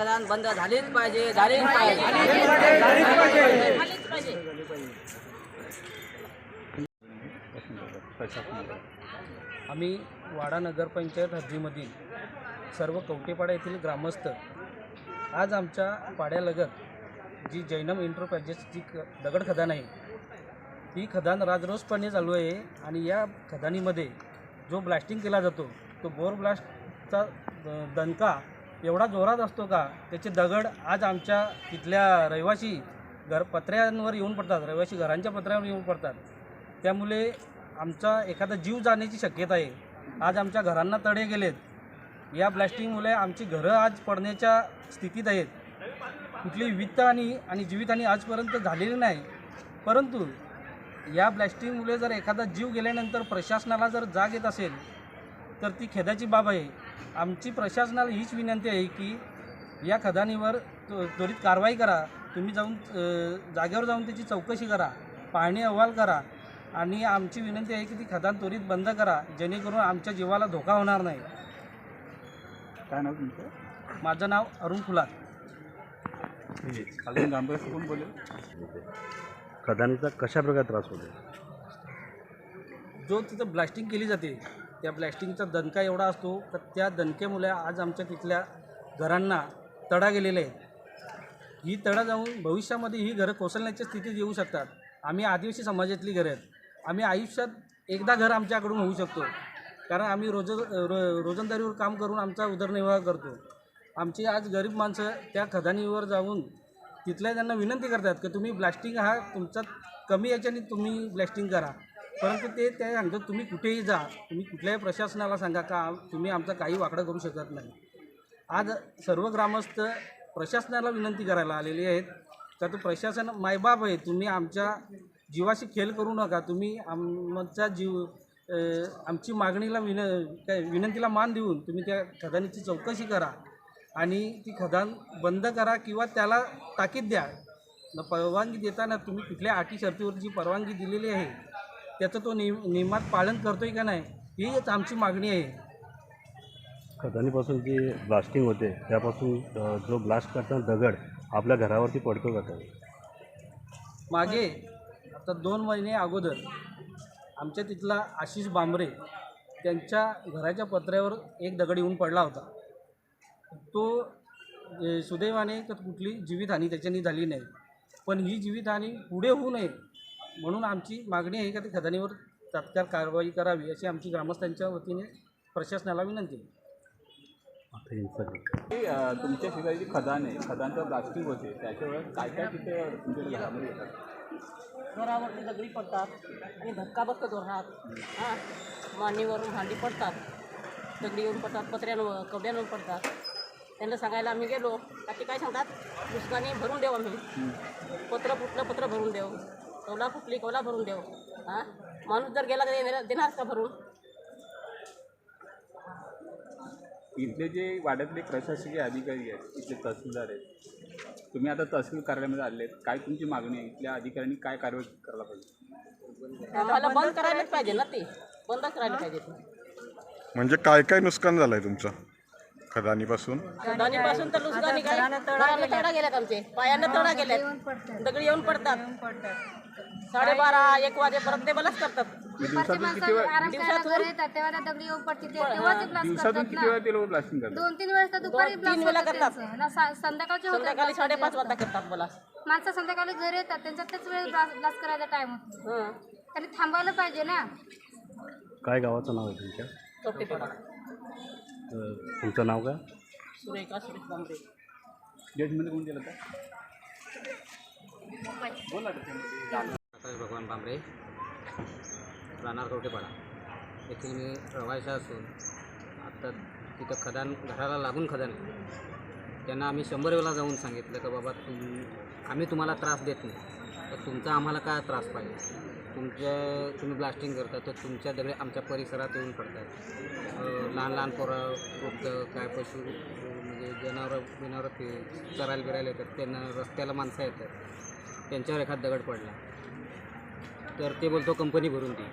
गदान बंद झालीच पाहिजे झालीच पाहिजे. आम्ही वाडा नगरपंचायत हद्दीमधील सर्व कवटेपाडा येथील ग्रामस्थ आज आमच्या पाड्यालगत जी जैनम इंटरप्राइजेसची क दगड खदान आहे ती खदान राजरोसपणे चालू आहे आणि या खदानीमध्ये जो ब्लास्टिंग केला जातो तो बोर ब्लास्टचा द- दणका एवढा जोरात असतो का? त्याचे दगड आज आमच्या तिथल्या रहिवासी घर पत्र्यांवर येऊन पडतात. रहिवासी घरांच्या पत्र्यावर येऊन पडतात. त्यामुळे आमचा एखादा जीव जाण्याची शक्यता आहे. आज आमच्या घरांना तडे गेलेत. या ब्लास्टिंगमुळे आमची घरं आज पडण्याच्या स्थितीत आहेत. कुठली वित्तहानी आणि जीवितहानी आजपर्यंत झालेली नाही. परंतु या ब्लॅस्टिंगमुळे जर एखादा जीव गेल्यानंतर प्रशासनाला जर जाग येत असेल तर ती खेदाची बाब आहे. आमची प्रशासनाला हीच विनंती आहे की या खदानीवर त्व- त्वरित कारवाई करा. तुम्ही जाऊन जागेवर जाऊन त्याची चौकशी करा. पाहणी अहवाल करा. आणि आमची विनंती आहे की ती खदान त्वरित बंद करा. जेणेकरून आमच्या जीवाला धोका होणार नाही. काय नाव तुमचं? माझं नाव अरुण फुलार. अजून ग्रामप्रस्थ कोण बोलेल? खदानीचा कशा प्रकारे त्रास होतो? जो तिथं ब्लास्टिंग केली जाते त्या ब्लॅस्टिंगचा दणका एवढा असतो तर त्या दणक्यामुळे आज आमच्या तिथल्या घरांना तडा गेलेले आहे. ही तडा जाऊन भविष्यामध्ये ही घरं कोसळण्याच्या स्थितीत येऊ शकतात. आम्ही आदिवासी समाजातली घरं आहेत. आम्ही आयुष्यात एकदा घर आमच्याकडून होऊ शकतो. कारण आम्ही रोज रो रोजंदारीवर काम करून आमचा उदरनिर्वाह करतो. आमची आज गरीब माणसं त्या खदानीवर जाऊन तिथल्या त्यांना विनंती करतात की तुम्ही ब्लास्टिंग हा तुमचा कमी याच्याने तुम्ही ब्लास्टिंग करा. परंतु ते ते सांगतात तुम्ही कुठेही जा तुम्ही कुठल्याही प्रशासनाला सांगा का तुम्ही आमचा काही वाकडं करू शकत नाही. आज सर्व ग्रामस्थ प्रशासनाला विनंती करायला आलेले आहेत का तो प्रशासन मायबाप आहे तुम्ही आमच्या जीवाशी खेळ करू नका तुम्ही आमचा जीव आमची मागणीला विन काय विनंतीला मान देऊन तुम्ही त्या खदानीची चौकशी करा आणि ती खदान बंद करा किंवा त्याला ताकीद द्या. परवानगी देताना तुम्ही कुठल्या अटी शर्तीवर जी परवानगी दिलेली आहे त्याचं तो नियम नियमात पालन करतोय का नाही हीच आमची मागणी आहे. खदानीपासून जी ब्लास्टिंग होते त्यापासून अ, जो ब्लास्ट करताना दगड आपल्या घरावरती पडतो का काय? मागे आता दोन महिने अगोदर आमच्या तिथला आशिष बांबरे त्यांच्या घराच्या पत्र्यावर एक दगड येऊन पडला होता. तो सुदैवाने तर कुठली जीवितहानी त्याच्यानी झाली नाही. पण ही जीवितहानी पुढे होऊ नये म्हणून आमची मागणी आहे का ती खदानीवर तात्काळ कारवाई करावी अशी आमची ग्रामस्थांच्या वतीने प्रशासनाला विनंती आहे. अं, तुमच्या शेजारी जी खदान आहे खदानचं ब्लास्टिंग होते त्याच्यावर काय काय तिथे तुमच्या घरामध्ये येतात? घरावरती दगडी पडतात आणि धक्का बसतो जोरात हां मांडीवरून भांडी पडतात दगडी येऊन पडतात पत्र्यांवर कबड्यांवर पडतात. त्यांना सांगायला आम्ही गेलो का ते काय सांगतात? दुसऱ्याने भरून देऊ आम्ही. पत्र फुटलं पत्र भरून देऊ कौला फुटली कौला भरून देऊ. हां? माणूस जर गेला तर देणार का भरून? इथले जे वाड्यातले प्रशासकीय अधिकारी आहेत इथले तहसीलदार आहेत तुम्ही आता तहसील कार्यालयामध्ये आले आहेत काय तुमची मागणी आहे? इथल्या अधिकाऱ्यांनी काय कारवाई करायला पाहिजे? आम्हाला बंद करायलाच पाहिजे ना ते. बंदच करायला पाहिजे ते. म्हणजे काय काय नुकसान झालंय तुमचं? खदानीपासून? पासून तर घराला तडा गेल्यात आमचे. पायांना तडा गेल्यात. दगडी येऊन पडतात. साडेबारा एक वाजेपर्यंत ते बलाच करतात. दिवसातून किती वेळा दिवसातून येतात तेव्हा त्या दगडी येऊन पडते ते तेव्हा ते blast दिवसातून करतात किती ना वेळा ते लोक ब्लास्टिंग करतात? दोन तीन वेळेस तर दुपारी दोन- वेळा करतात. त्यांचं. ना सा- संध्याकाळचे होतात संध्याकाळी साडेपाच. वाजता करतात मला माणसं संध्याकाळी घरी येतात त्यांच्यात त्याच वेळेस ब्लास्ट करायचा टाइम होतो. हं. त्यांनी थांबायला पाहिजे ना. काय गावाचं नाव आहे तुमच्या? चौकीपाडा अ, तुमचं नाव काय? सुरेखा सुरेश बांबरे. कोण आकाश भगवान बांबरे राहणार कवटेपाडा येथील मी रवायचा असून आता तिथं खदान घराला लागून खदान आहे. त्यांना आम्ही शंभर वेळा जाऊन सांगितलं का बाबा तुम आम्ही तुम्हाला त्रास देत नाही. तर तुमचा आम्हाला काय त्रास पाहिजे? तुमच्या तुम्ही ब्लास्टिंग करता तर तुमच्या दगडे आमच्या परिसरात येऊन पडतात. लहान लहान पोरं वृद्ध काय पशु म्हणजे जनावरं बिनावरं ते चरायला बिरायला येतात. त्यांना रस्त्याला माणसं येतात. त्यांच्यावर एखाद दगड पडला. तर ते बोलतो कंपनी भरून दे.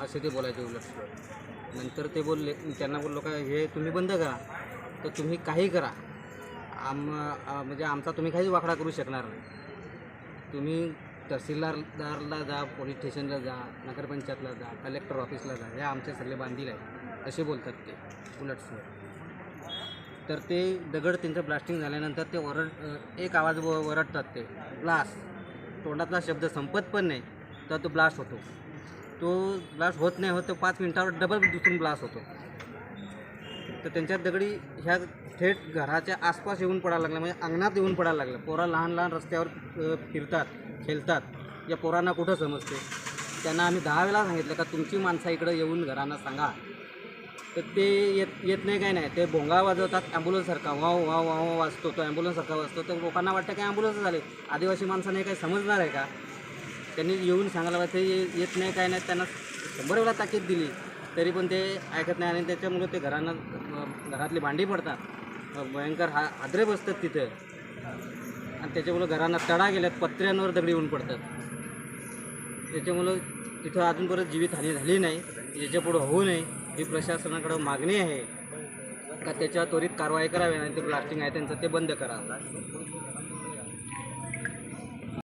असे ते बोलायचे उलट. नंतर ते बोलले त्यांना बोललो का हे तुम्ही बंद करा. तर तुम्ही काही करा. आम म्हणजे आमचा तुम्ही काहीच वाकडा करू शकणार नाही. तुम्ही तहसीलदारला जा पोलीस स्टेशनला जा नगरपंचायतला जा कलेक्टर ऑफिसला जा हे आमचे सगळे बांधील आहे असे बोलतात ते उलट तर ते दगड त्यांचं ब्लास्टिंग झाल्यानंतर ते ओरड एक आवाज व वरडतात ते. ब्लास्ट तोंडातला शब्द संपत पण नाही तर तो ब्लास्ट होतो. तो ब्लास्ट होत नाही होत तो पाच मिनिटावर डबल दुसरून ब्लास्ट होतो. तर त्यांच्या दगडी ह्या थेट घराच्या आसपास येऊन पडायला लागल्या म्हणजे अंगणात येऊन पडायला लागलं पोरा लहान लहान रस्त्यावर फिरतात खेळतात. या पोरांना कुठं समजते? त्यांना आम्ही दहा वेळा सांगितलं का तुमची माणसं इकडं येऊन घरांना सांगा. तर ते येत येत नाही काय नाही. ते भोंगा वाजवतात ॲम्ब्युलन्ससारखा वाव वाव वाव वाजतो तो ॲम्ब्युलन्ससारखा वाजतो. तर लोकांना वाटतं की ॲम्ब्युलन्स झाले. आदिवासी माणसाने काही समजणार आहे का? त्यांनी येऊन सांगायला पाहिजे ते येत नाही काय नाही त्यांना शंभर वेळा ताकीद दिली. तरी पण ते ऐकत नाही आणि त्याच्यामुळे ते घरांना घरातली भांडी पडतात. भयंकर हा हादरे बसतात तिथं. आणि त्याच्यामुळं घरांना तडा गेल्यात पत्र्यांवर दगडी येऊन पडतात. त्याच्यामुळं तिथं अजूनपर्यंत जीवितहानी झाली नाही. याच्या पुढं होऊ नये. ही प्रशासनाकडं मागणी आहे का त्याच्यावर त्वरित कारवाई करावी आणि ते ब्लास्टिंग आहे त्यांचं ते बंद करावं